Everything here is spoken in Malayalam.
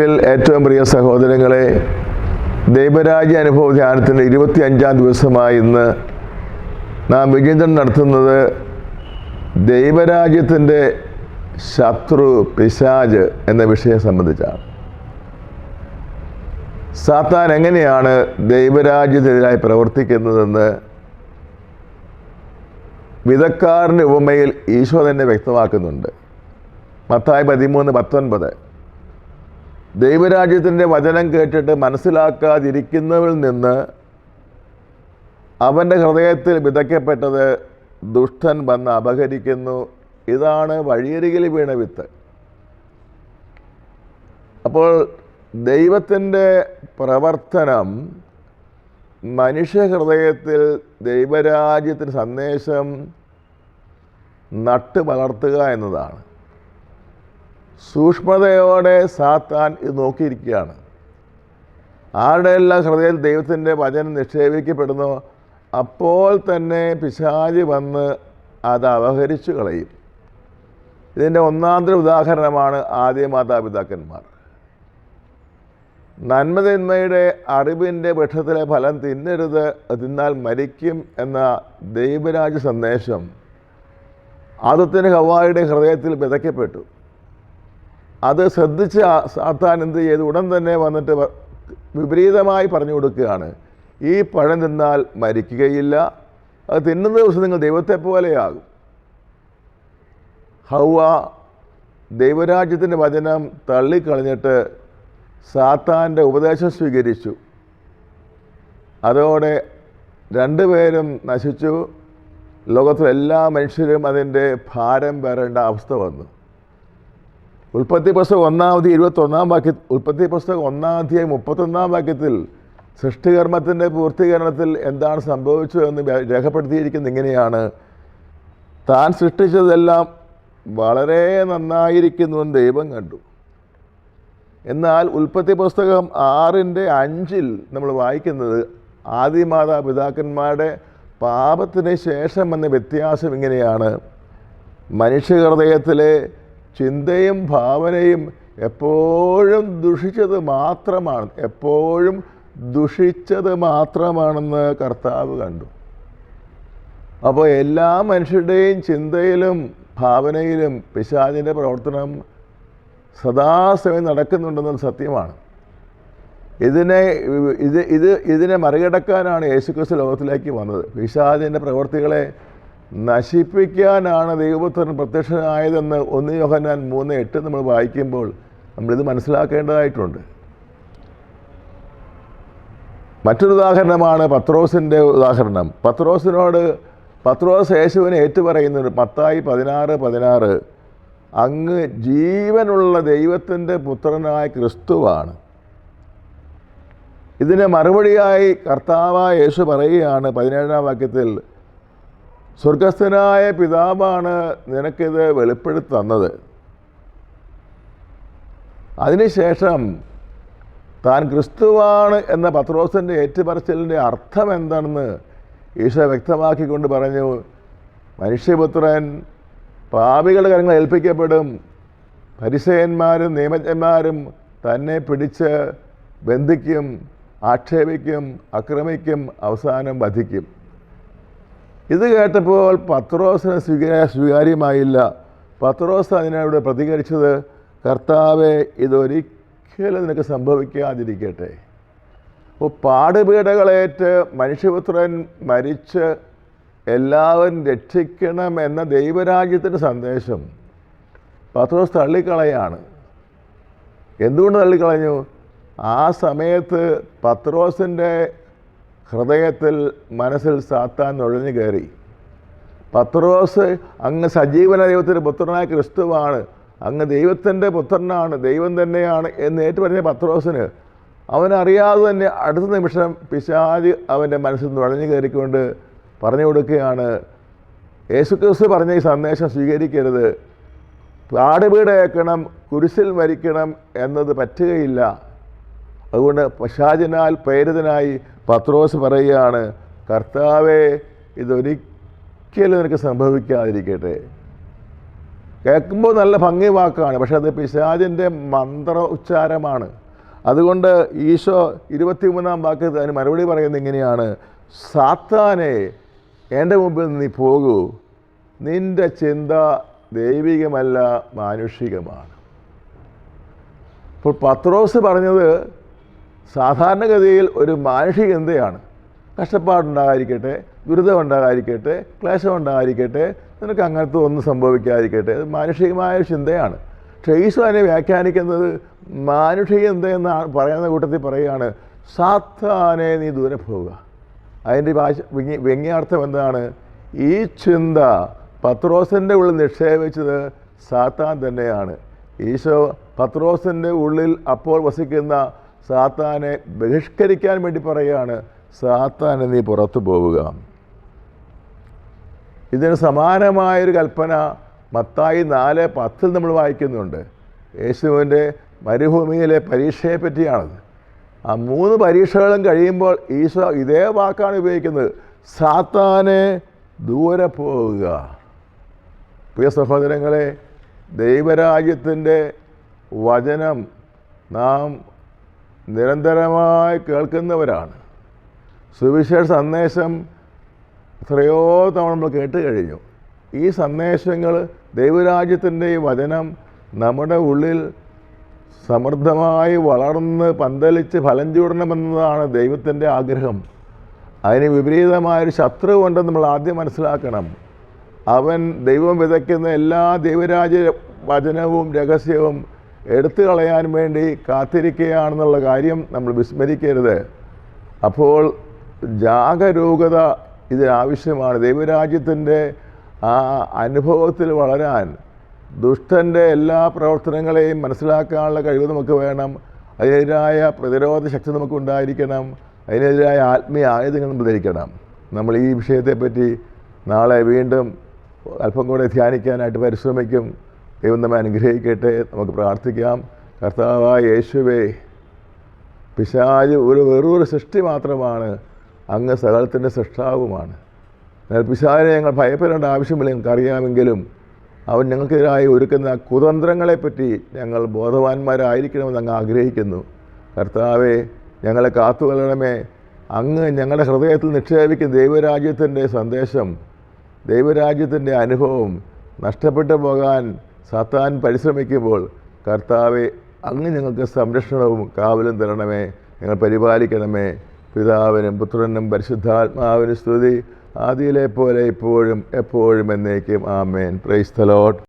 ഏറ്റവും പ്രിയ സഹോദരങ്ങളെ ദൈവരാജ്യ അനുഭവ ധ്യാനത്തിന്റെ ഇരുപത്തി അഞ്ചാം ദിവസമായ ഇന്ന് നാം വിചിന്തനം നടത്തുന്നത് ദൈവരാജ്യത്തിന്റെ ശത്രു പിശാജ് എന്ന വിഷയം സംബന്ധിച്ചാണ്. സാത്താൻ എങ്ങനെയാണ് ദൈവരാജ്യത്തിനെതിരായി പ്രവർത്തിക്കുന്നതെന്ന് വിധക്കാരന്റെ ഉപമയിൽ ഈശോ തന്നെ വ്യക്തമാക്കുന്നുണ്ട്. മത്തായി പതിമൂന്ന് പത്തൊൻപത്. ദൈവരാജ്യത്തിന്റെ വചനം കേട്ടിട്ട് മനസ്സിലാക്കാതിരിക്കുന്നവരിൽ നിന്ന് അവന്റെ ഹൃദയത്തിൽ വിതയ്ക്കപ്പെട്ടത് ദുഷ്ടൻ വന്ന് അപഹരിക്കുന്നു. ഇതാണ് വഴിയരികിൽ വീണ വിത്ത്. അപ്പോൾ ദൈവത്തിന്റെ പ്രവർത്തനം മനുഷ്യഹൃദയത്തിൽ ദൈവരാജ്യത്തിന് സന്ദേശം നട്ട് വളർത്തുക എന്നതാണ്. സൂക്ഷ്മതയോടെ സാത്താൻ ഇത് നോക്കിയിരിക്കുകയാണ്. ആരുടെയെല്ലാം ഹൃദയത്തിൽ ദൈവത്തിന്റെ വചനം നിക്ഷേപിക്കപ്പെടുന്നു അപ്പോൾ തന്നെ പിശാചി വന്ന് അത് അപഹരിച്ചു കളയും. ഇതിന്റെ ഒന്നാന്തര ഉദാഹരണമാണ് ആദ്യ മാതാപിതാക്കന്മാർ. നന്മതിന്മയുടെ അറിവിന്റെ വൃക്ഷത്തിലെ ഫലം തിന്നരുത് തിന്നാൽ മരിക്കും എന്ന ദൈവരാജ സന്ദേശം ആദത്തിന് ഹവായുടെ ഹൃദയത്തിൽ വിതയ്ക്കപ്പെട്ടു. അത് ശ്രദ്ധിച്ച് സാത്താൻ എന്ത് ചെയ്ത് ഉടൻ തന്നെ വന്നിട്ട് വിപരീതമായി പറഞ്ഞു കൊടുക്കുകയാണ്. ഈ പഴം തിന്നാൽ മരിക്കുകയില്ല. അത് തിന്നുന്ന ദിവസം നിങ്ങൾ ദൈവത്തെ പോലെയാകും. ഹൗവ ദൈവരാജ്യത്തിന്റെ വചനം തള്ളിക്കളഞ്ഞിട്ട് സാത്താന്റെ ഉപദേശം സ്വീകരിച്ചു. അതോടെ രണ്ടുപേരും നശിച്ചു. ലോകത്തിലെ എല്ലാ മനുഷ്യരും അതിന്റെ ഭാരം വരേണ്ട അവസ്ഥ വന്നു. ഉൽപ്പത്തി പുസ്തകം ഒന്നാമതി ഇരുപത്തൊന്നാം വാക്യ ഉൽപ്പത്തി പുസ്തകം ഒന്നാം അധ്യായം മുപ്പത്തൊന്നാം വാക്യത്തിൽ സൃഷ്ടികർമ്മത്തിന്റെ പൂർത്തീകരണത്തിൽ എന്താണ് സംഭവിച്ചു എന്ന് രേഖപ്പെടുത്തിയിരിക്കുന്നത് ഇങ്ങനെയാണ്. താൻ സൃഷ്ടിച്ചതെല്ലാം വളരെ നന്നായിരിക്കുന്നു എന്ന് ദൈവം കണ്ടു. എന്നാൽ ഉൽപ്പത്തി പുസ്തകം ആറിന്റെ അഞ്ചിൽ നമ്മൾ വായിക്കുന്നത് ആദിമാതാപിതാക്കന്മാരുടെ പാപത്തിന് ശേഷം എന്ന വ്യത്യാസം ഇങ്ങനെയാണ്. മനുഷ്യഹൃദയത്തിലെ ചിന്തയും ഭാവനയും എപ്പോഴും ദുഷിച്ചത് മാത്രമാണ് എപ്പോഴും ദുഷിച്ചത് മാത്രമാണെന്ന് കർത്താവ് കണ്ടു. അപ്പോൾ എല്ലാ മനുഷ്യരുടെയും ചിന്തയിലും ഭാവനയിലും പിശാചിന്റെ പ്രവർത്തനം സദാസമയം നടക്കുന്നുണ്ടെന്നത് സത്യമാണ്. ഇതിനെ ഇത് ഇത് ഇതിനെ മറികടക്കാനാണ് യേശുക്രിസ്തു ലോകത്തിലേക്ക് വന്നത്. പിശാചിന്റെ പ്രവർത്തികളെ നശിപ്പിക്കാനാണ് ദൈവപുത്രൻ പ്രത്യക്ഷനായതെന്ന് ഒന്ന് യോഹന്നാൻ മൂന്ന് എട്ട് നമ്മൾ വായിക്കുമ്പോൾ നമ്മളിത് മനസ്സിലാക്കേണ്ടതായിട്ടുണ്ട്. മറ്റൊരു ഉദാഹരണമാണ് പത്രോസിന്റെ ഉദാഹരണം. പത്രോസിനോട് പത്രോസ് യേശുവിനെ ഏറ്റുപറയുന്നുണ്ട് പത്തായി പതിനാറ് പതിനാറ് അങ്ങ് ജീവനുള്ള ദൈവത്തിന്റെ പുത്രനായ ക്രിസ്തുവാണ്. ഇതിന് മറുപടിയായി കർത്താവായ യേശു പറയുകയാണ് പതിനേഴാം വാക്യത്തിൽ സ്വർഗസ്ഥനായ പിതാവാണ് നിനക്കിത് വെളിപ്പെടുത്തി തന്നത്. അതിനുശേഷം താൻ ക്രിസ്തുവാണ് എന്ന പത്രോസിന്റെ ഏറ്റുപറച്ചിലിന്റെ അർത്ഥം എന്താണെന്ന് ഈശോ വ്യക്തമാക്കിക്കൊണ്ട് പറഞ്ഞു മനുഷ്യപുത്രൻ പാപികളുടെ കരങ്ങൾ ഏൽപ്പിക്കപ്പെടും പരിസയന്മാരും നിയമജ്ഞന്മാരും തന്നെ പിടിച്ച് ബന്ധിക്കും ആക്ഷേപിക്കും ആക്രമിക്കും അവസാനം വധിക്കും. ഇത് കേട്ടപ്പോൾ പത്രോസിന് സ്വീകാര്യ സ്വീകാര്യമായില്ല. പത്രോസ് അതിനോട് പ്രതികരിച്ചത് കർത്താവെ ഇതൊരിക്കലും നിനക്ക് സംഭവിക്കാതിരിക്കട്ടെ. അപ്പോൾ പാടുപീടകളേറ്റ് മനുഷ്യപുത്രൻ മരിച്ച് എല്ലാവരും രക്ഷിക്കണം എന്ന ദൈവരാജ്യത്തിന്റെ സന്ദേശം പത്രോസ് തള്ളിക്കളയാണ്. എന്തുകൊണ്ട് തള്ളിക്കളഞ്ഞു? ആ സമയത്ത് പത്രോസിന്റെ ഹൃദയത്തിൽ മനസ്സിൽ സാത്താൻ നുഴഞ്ഞു കയറി. പത്രോസ് അങ്ങ് സജീവന ദൈവത്തിന്റെ പുത്രനായ ക്രിസ്തുവാണ്. അങ്ങ് ദൈവത്തിന്റെ പുത്രനാണ് ദൈവം തന്നെയാണ് എന്ന് ഏറ്റുപറഞ്ഞ പത്രോസിന് അവനറിയാതെ തന്നെ അടുത്ത നിമിഷം പിശാജ് അവന്റെ മനസ്സിൽ നുഴഞ്ഞു കയറിക്കൊണ്ട് പറഞ്ഞു കൊടുക്കുകയാണ്. യേശുക്രിസ്തു പറഞ്ഞ ഈ സന്ദേശം സ്വീകരിക്കരുത്. പാടുപീടേക്കണം കുരിശിൽ മരിക്കണം എന്നത് പറ്റുകയില്ല. അതുകൊണ്ട് പശാചിനാൽ പ്രേരിതനായി പത്രോസ് പറയുകയാണ് കർത്താവെ ഇതൊരിക്കലും നിനക്ക് സംഭവിക്കാതിരിക്കട്ടെ. കേൾക്കുമ്പോൾ നല്ല ഭംഗി വാക്കാണ് പക്ഷെ അത് പിശാചിന്റെ മന്ത്ര ഉച്ചാരമാണ്. അതുകൊണ്ട് ഈശോ ഇരുപത്തിമൂന്നാം വാക്ക് അതിന് മറുപടി പറയുന്നത് ഇങ്ങനെയാണ് സാത്താനെ എന്റെ മുമ്പിൽ നീ പോകൂ. നിന്റെ ചിന്ത ദൈവികമല്ല മാനുഷികമാണ്. ഇപ്പോൾ പത്രോസ് പറഞ്ഞത് സാധാരണഗതിയിൽ ഒരു മാനുഷിക എന്തെയാണ്? കഷ്ടപ്പാടുണ്ടാകാതിരിക്കട്ടെ ദുരിതം ഉണ്ടാകാതിരിക്കട്ടെ ക്ലേശം ഉണ്ടാകാതിരിക്കട്ടെ നിനക്ക് അങ്ങനത്തെ ഒന്നും സംഭവിക്കാതിരിക്കട്ടെ. അത് മാനുഷികമായ ചിന്തയാണ്. പക്ഷേ ഈശോ അതിനെ വ്യാഖ്യാനിക്കുന്നത് മാനുഷിക ചിന്ത എന്ന് പറയുന്ന കൂട്ടത്തിൽ പറയുകയാണ് സാത്താനെ നീ ദൂരെ പോവുക. അതിന്റെ ഭാഷ വ്യംഗ്യ വ്യംഗ്യാർത്ഥം എന്താണ്? ഈ ചിന്ത പത്രോസിന്റെ ഉള്ളിൽ നിക്ഷേപിച്ചത് സാത്താൻ തന്നെയാണ്. ഈശോ പത്രോസിന്റെ ഉള്ളിൽ അപ്പോൾ വസിക്കുന്ന സാത്താനെ ബഹിഷ്കരിക്കാൻ വേണ്ടി പറയുകയാണ് സാത്താനെ നീ പുറത്തു പോവുക. ഇതിന് സമാനമായൊരു കൽപ്പന മത്തായി നാല് പത്തിൽ നമ്മൾ വായിക്കുന്നുണ്ട്. യേശുവിന്റെ മരുഭൂമിയിലെ പരീക്ഷയെ പറ്റിയാണത് ആ മൂന്ന് പരീക്ഷകളും കഴിയുമ്പോൾ ഈശോ ഇതേ വാക്കാണ് ഉപയോഗിക്കുന്നത് സാത്താനെ ദൂരെ പോവുക. പ്രിയ സഹോദരങ്ങളെ ദൈവരാജ്യത്തിന്റെ വചനം നാം നിരന്തരമായി കേൾക്കുന്നവരാണ്. സുവിശേഷ സന്ദേശം എത്രയോ തവണ നമ്മൾ കേട്ട് കഴിഞ്ഞു. ഈ സന്ദേശങ്ങൾ ദൈവരാജ്യത്തിന്റെ ഈ വചനം നമ്മുടെ ഉള്ളിൽ സമൃദ്ധമായി വളർന്ന് പന്തലിച്ച് ഫലം ചൂടണമെന്നതാണ് ദൈവത്തിന്റെ ആഗ്രഹം. അതിന് വിപരീതമായൊരു ശത്രു ഉണ്ടെന്ന് നമ്മൾ ആദ്യം മനസ്സിലാക്കണം. അവൻ ദൈവം വിതയ്ക്കുന്ന എല്ലാ ദൈവരാജ്യ വചനവും രഹസ്യവും എടുത്തു കളയാൻ വേണ്ടി കാത്തിരിക്കുകയാണെന്നുള്ള കാര്യം നമ്മൾ വിസ്മരിക്കരുത്. അപ്പോൾ ജാഗരൂകത ഇതിനാവശ്യമാണ്. ദൈവരാജ്യത്തിന്റെ ആ അനുഭവത്തിൽ വളരാൻ ദുഷ്ടന്റെ എല്ലാ പ്രവർത്തനങ്ങളെയും മനസ്സിലാക്കാനുള്ള കഴിവ് നമുക്ക് വേണം. അതിനെതിരായ പ്രതിരോധ ശക്തി നമുക്ക് ഉണ്ടായിരിക്കണം അതിനെതിരായ ആത്മീയ ആയുധങ്ങൾ നമ്മൾ ധരിക്കണം. നമ്മൾ ഈ വിഷയത്തെപ്പറ്റി നാളെ വീണ്ടും അല്പം കൂടെ ധ്യാനിക്കാനായിട്ട് പരിശ്രമിക്കും. ദൈവം നമ്മെ അനുഗ്രഹിക്കട്ടെ. നമുക്ക് പ്രാർത്ഥിക്കാം. കർത്താവായ യേശുവേ പിശാജ് ഒരു വെറൊരു സൃഷ്ടി മാത്രമാണ് അങ്ങ് സകലത്തിന്റെ സൃഷ്ടാവുമാണ്. എന്നാൽ പിശാജിനെ ഞങ്ങൾ ഭയപ്പെടേണ്ട ആവശ്യമില്ല. ഞങ്ങൾക്ക് അറിയാമെങ്കിലും അവൻ ഞങ്ങൾക്കെതിരായി ഒരുക്കുന്ന കുതന്ത്രങ്ങളെപ്പറ്റി ഞങ്ങൾ ബോധവാന്മാരായിരിക്കണമെന്ന് അങ്ങ് ആഗ്രഹിക്കുന്നു. കർത്താവെ ഞങ്ങളെ കാത്തുകൊള്ളണമേ. അങ്ങ് ഞങ്ങളുടെ ഹൃദയത്തിൽ നിക്ഷേപിക്കുന്ന ദൈവരാജ്യത്തിന്റെ സന്ദേശം ദൈവരാജ്യത്തിന്റെ അനുഭവം നഷ്ടപ്പെട്ടു പോകാൻ സാത്താൻ പരിശ്രമിക്കുമ്പോൾ കർത്താവെ അങ്ങ് ഞങ്ങൾക്ക് സംരക്ഷണവും കാവലും തരണമേ. ഞങ്ങൾ പരിപാലിക്കണമേ. പിതാവിനും പുത്രനും പരിശുദ്ധാത്മാവിനും സ്തുതി. ആദിയിലെ പോലെ ഇപ്പോഴും എപ്പോഴും എന്നേക്കും ആമേൻ. Praise Lord